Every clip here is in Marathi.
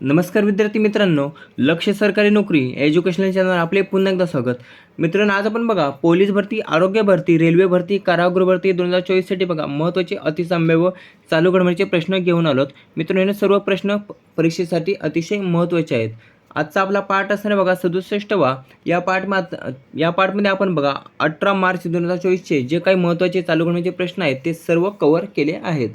नमस्कार विद्यार्थी मित्रांनो लक्ष सरकारी नोकरी एज्युकेशनल चॅनल आपले पुन्हा एकदा स्वागत. मित्रांनो आज आपण बघा पोलीस भरती आरोग्य भरती रेल्वे भरती कारागृह भरती दोन हजार चोवीससाठी बघा महत्त्वाचे अतिसंभाव्य चालू घडवण्याचे प्रश्न घेऊन आलोत. मित्रांनो हे सर्व प्रश्न परीक्षेसाठी अतिशय महत्त्वाचे आहेत. आजचा आपला पाठ असणार बघा सदुसष्टवा. या पाठ मात या पाठमध्ये आपण बघा अठरा मार्च दोन हजार चोवीसचे जे काही महत्त्वाचे चालू घडवण्याचे प्रश्न आहेत ते सर्व कव्हर केले आहेत.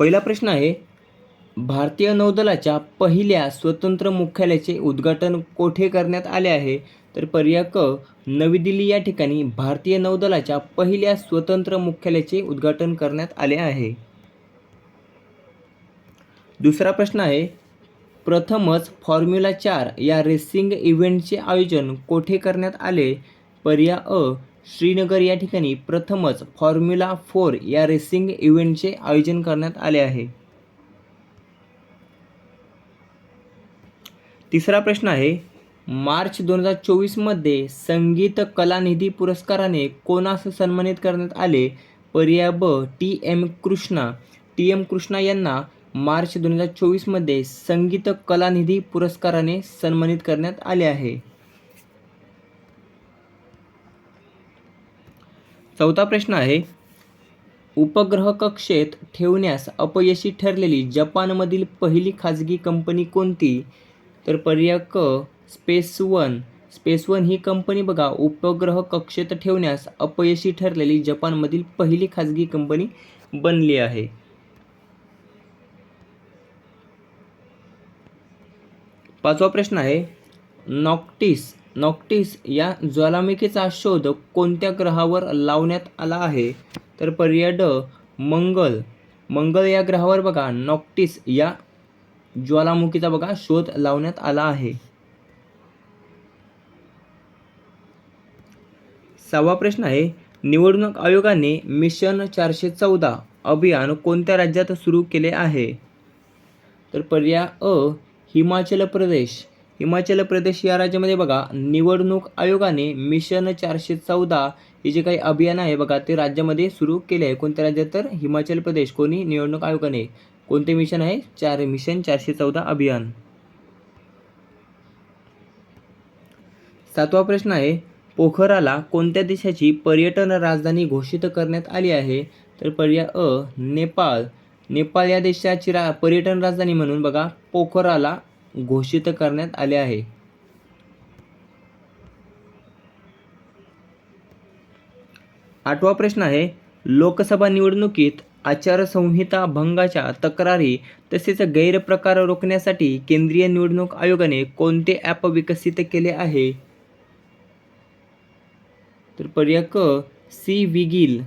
पहिला प्रश्न आहे भारतीय नौदलाच्या पहिल्या स्वतंत्र मुख्यालयाचे उद्घाटन कोठे करण्यात आले आहे? तर पर्याय क नवी दिल्ली या ठिकाणी भारतीय नौदलाच्या पहिल्या स्वतंत्र मुख्यालयाचे उद्घाटन करण्यात आले आहे. दुसरा प्रश्न आहे प्रथमच फॉर्म्युला चार या रेसिंग इव्हेंटचे आयोजन कोठे करण्यात आले? पर्याय अ श्रीनगर या ठिकाणी प्रथमच फॉर्म्युला फोर या रेसिंग इव्हेंटचे आयोजन करण्यात आले आहे. तिसरा प्रश्न आहे मार्च दोन हजार चोवीसमध्ये संगीत कलानिधी पुरस्काराने कोणास सन्मानित करण्यात आले? पर्याय ब T M Krishna. T M Krishna यांना मार्च दोन हजार चोवीसमध्ये संगीत कलानिधी पुरस्काराने सन्मानित करण्यात आले आहे. चौथा प्रश्न आहे उपग्रह कक्षेत ठेवण्यास अपयशी ठरलेली जपानमधील पहिली खाजगी कंपनी कोणती? तर पर्याय क स्पेस वन. स्पेस वन ही कंपनी बघा उपग्रह कक्षेत ठेवण्यास अपयशी ठरलेली जपानमधील पहिली खाजगी कंपनी बनली आहे. पाचवा प्रश्न आहे नॉक्टिस नॉक्टिस या ज्वालामुखीचा शोध कोणत्या ग्रहावर लावण्यात आला आहे? तर पर्याय ड मंगल. मंगल या ग्रहावर बघा नॉक्टिस या ज्वालामुखीचा बघा शोध लावण्यात आला आहे. सहावा प्रश्न आहे निवडणूक आयोगाने मिशन चारशे चौदा अभियान कोणत्या राज्यात सुरू केले आहे? तर पर्याय अ हिमाचल प्रदेश. हिमाचल प्रदेश या राज्यामध्ये बघा निवडणूक आयोगाने मिशन चारशे चौदा हे जे काही अभियान आहे बघा ते राज्यामध्ये सुरू केले आहे. कोणत्या राज्यात तर? हिमाचल प्रदेश. कोणी? निवडणूक आयोगाने. कोणते मिशन आहे? चार मिशन चारशे चौदा अभियान. सातवा प्रश्न आहे पोखराला कोणत्या देशाची पर्यटन राजधानी घोषित करण्यात आली आहे? तर पर्याय अ नेपाळ. नेपाळ या देशाची रा पर्यटन राजधानी म्हणून बघा पोखराला घोषित करण्यात आले आहे. आठवा प्रश्न आहे लोकसभा निवडणुकीत आचारसंहिता भंगाच्या तक्रारी तसेच गैरप्रकार रोखण्यासाठी केंद्रीय निवडणूक आयोगाने कोणते ॲप विकसित केले आहे? तर पर्याय क सी विगिल.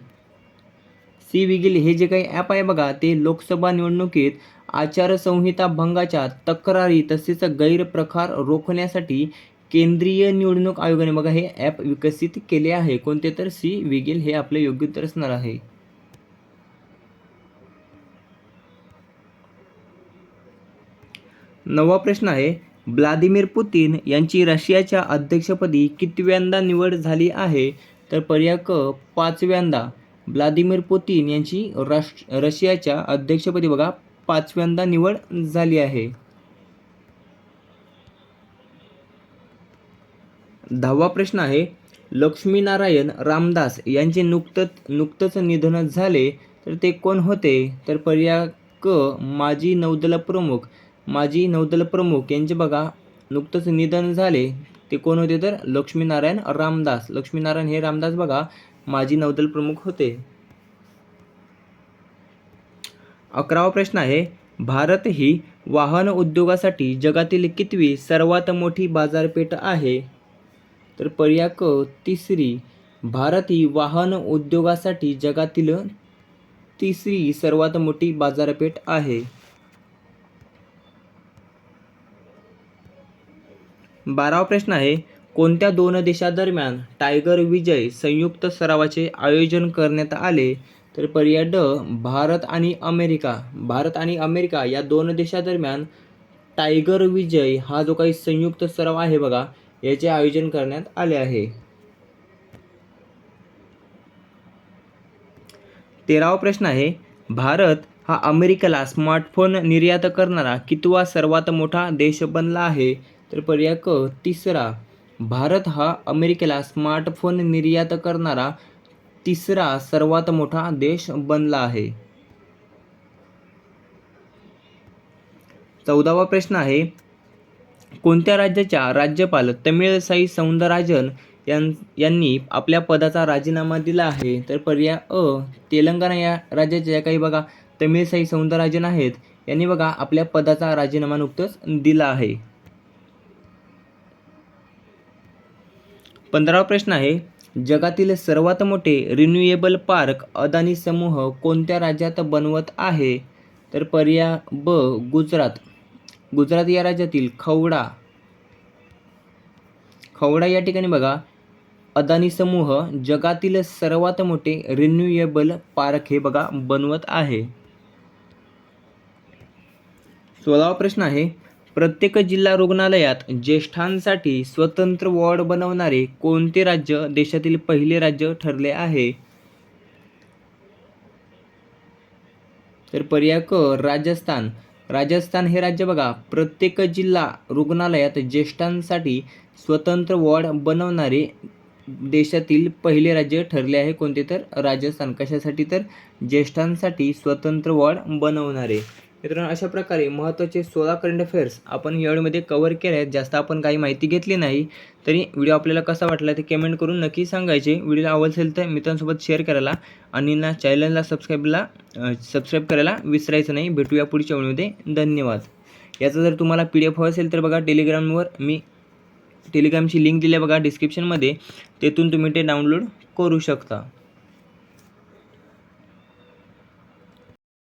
सी विगिल हे जे काही ॲप आहे बघा ते लोकसभा निवडणुकीत आचारसंहिता भंगाच्या तक्रारी तसेच गैरप्रकार रोखण्यासाठी केंद्रीय निवडणूक आयोगाने बघा हे ॲप विकसित केले आहे. कोणते तर सी विगेल हे आपले योग्य उत्तर असणार आहे. नवा प्रश्न आहे व्लादिमीर पुतीन यांची रशियाच्या अध्यक्षपदी कितव्यांदा निवड झाली आहे? तर पर्याय क पाचव्यांदा. व्लादिमीर पुतीन यांची राष्ट्र रशियाच्या अध्यक्षपदी बघा पाचव्यांदा निवड झाली आहे. दहावा प्रश्न आहे लक्ष्मीनारायण रामदास यांचे नुकतंच नुकतंच निधन झाले तर ते कोण होते? तर पर्याय क माजी नौदल प्रमुख माजी नौदल प्रमुख यांचे बघा नुकतंच निधन झाले ते कोण होते तर? लक्ष्मीनारायण रामदास. लक्ष्मीनारायण हे रामदास बघा माजी नौदल प्रमुख होते. अकरावा प्रश्न आहे भारत ही वाहन उद्योगासाठी जगातील कितवी सर्वात मोठी बाजारपेठ आहे? तर पर्याय क तिसरी भारत ही वाहन उद्योगासाठी जगातील तिसरी सर्वात मोठी बाजारपेठ आहे. बारावा प्रश्न आहे कोणत्या दोन देशादरम्यान टायगर विजय संयुक्त सरावाचे आयोजन करण्यात आले? तर पर्याय ड भारत आणि अमेरिका. भारत आणि अमेरिका या दोन देशादरम्यान टायगर विजय हा जो काही संयुक्त सराव आहे बघा याचे आयोजन करण्यात आले आहे. तेरावा प्रश्न आहे भारत हा अमेरिकेला स्मार्टफोन निर्यात करणारा कितवा सर्वात मोठा देश बनला आहे? तर पर्याय क तिसरा भारत हा अमेरिकेला स्मार्टफोन निर्यात करणारा तिसरा सर्वात मोठा देश बनला आहे. चौदावा प्रश्न आहे कोणत्या राज्याच्या राज्यपाल तमिळसाई सौंदराजन यां यांनी आपल्या पदाचा राजीनामा दिला आहे? तर पर्याय अ तेलंगणा या राज्याच्या ज्या काही बघा तमिळसाई सौंदराजन आहेत यांनी बघा आपल्या पदाचा राजीनामा नुकतंच दिला आहे. पंधरावा प्रश्न आहे जगातील सर्वात मोठे रिन्युएबल पार्क अदानी समूह कोणत्या राज्यात बनवत आहे? तर पर्याय ब गुजरात. गुजरात या राज्यातील खवडा. खवडा या ठिकाणी बघा. अदानी समूह जगातील सर्वात मोठे रिन्युएबल पार्क हे बघा बनवत आहे. सोळावा प्रश्न आहे. प्रत्येक जिल्हा रुग्णालयात ज्येष्ठांसाठी स्वतंत्र वॉर्ड बनवणारे कोणते राज्य देशातील पहिले राज्य ठरले आहे? तर पर्याय क राजस्थान. राजस्थान हे राज्य बघा. प्रत्येक जिल्हा रुग्णालयात ज्येष्ठांसाठी स्वतंत्र वॉर्ड बनवणारे देशातील पहिले राज्य ठरले आहे कोणते? तर राजस्थान. कशासाठी? तर ज्येष्ठांसाठी स्वतंत्र वॉर्ड बनवणारे. मित्रांनो अशा प्रकारे महत्त्वाचे सोळा करंट अफेअर्स आपण यावेळीमध्ये कवर केले आहेत. जास्त आपण काही माहिती घेतली नाही तरी व्हिडिओ आपल्याला कसा वाटला ते कमेंट करून नक्की सांगायचे. व्हिडिओ आवड असेल तर मित्रांसोबत शेअर करायला आणि ना चॅनलला सबस्क्राईबला सबस्क्राईब करायला विसरायचं नाही. भेटूया पुढच्या वेळीमध्ये धन्यवाद. याचा जर तुम्हाला पी डी एफ हवं असेल तर बघा टेलिग्रामवर मी टेलिग्रामची लिंक दिली आहे बघा डिस्क्रिप्शनमध्ये तेथून तुम्ही ते डाउनलोड करू शकता.